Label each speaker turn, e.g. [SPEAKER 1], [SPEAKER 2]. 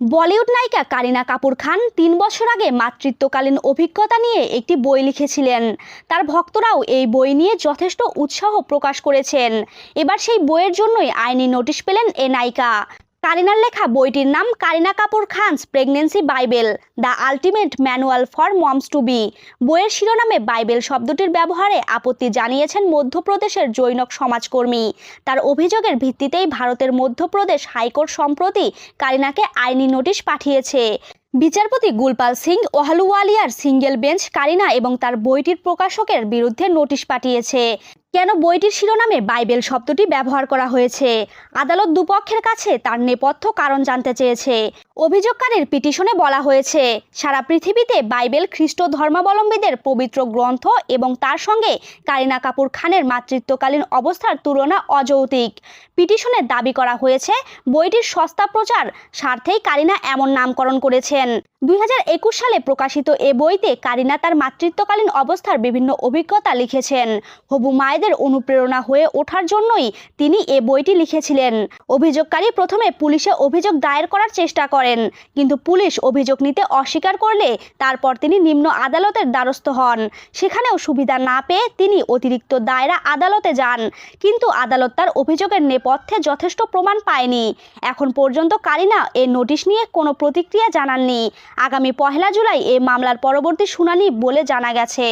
[SPEAKER 1] বলিউড নায়িকা কারিনা কাপুর খান তিন বছর আগে মাতৃত্বকালীন অভিজ্ঞতা নিয়ে একটি বই লিখেছিলেন। তার ভক্তরাও এই বই নিয়ে যথেষ্ট উৎসাহ প্রকাশ করেছেন। এবার সেই বইয়ের জন্যই আইনি নোটিশ পেলেন এ নায়িকা। কারিনার লেখা বইটির নাম Kareena Kapoor Khan's pregnancy bible, the ultimate manual for moms to be. বইয়ের শিরোনামে বাইবেল শব্দটির ব্যবহারে আপত্তি জানিয়েছেন মধ্যপ্রদেশের জৈনক সমাজকর্মী। তার অভিযোগের ভিত্তিতেই ভারতের মধ্যপ্রদেশ হাইকোর্ট সম্প্রতি কারিনাকে আইনি নোটিশ পাঠিয়েছে। বিচারপতি গুলপাল সিং ওহালুওয়ালিয়ার সিঙ্গেল বেঞ্চ কারিনা এবং তার বইটির প্রকাশকের বিরুদ্ধে নোটিশ পাঠিয়েছে। কেন বইটির শিরোনামে বাইবেল শব্দটি ব্যবহার করা হয়েছে? আদালত দুপক্ষের কাছে তার নেপথ্য কারণ জানতে চেয়েছে। অভিযোগকারীর পিটিশনে বলা হয়েছে, সারা পৃথিবীতে বাইবেল খ্রিস্ট ধর্মাবলম্বীদের পবিত্র গ্রন্থ এবং তার সঙ্গে কারিনা কাপুর খানের মাতৃত্বকালীন অবস্থার তুলনা অযৌক্তিক। পিটিশনে দাবি করা হয়েছে, বইটির সস্তা প্রচার স্বার্থেই কারিনা এমন নামকরণ করেছেন। দুই হাজার একুশ সালে প্রকাশিত এ বইতে কারিনা তার মাতৃত্বকালীন অবস্থার বিভিন্ন অভিজ্ঞতা লিখেছেন। হবু মায়েদের অনুপ্রেরণা হয়ে ওঠার জন্যই তিনি এ বইটি লিখেছিলেন। অভিযোগকারী প্রথমে পুলিশে অভিযোগ দায়ের করার চেষ্টা করেন, কিন্তু পুলিশ অভিযোগ নিতে অস্বীকার করলে তারপর তিনি নিম্ন আদালতের দ্বারস্থ হন। সেখানেও সুবিধা না পেয়ে তিনি অতিরিক্ত দায়রা আদালতে যান, কিন্তু আদালত তার অভিযোগের নেপথ্যে যথেষ্ট প্রমাণ পায়নি। এখন পর্যন্ত কারিনা এ নোটিশ নিয়ে কোনো প্রতিক্রিয়া জানাননি। আগামী পহেলা জুলাই এ মামলার পরবর্তী শুনানি বলে জানা গেছে।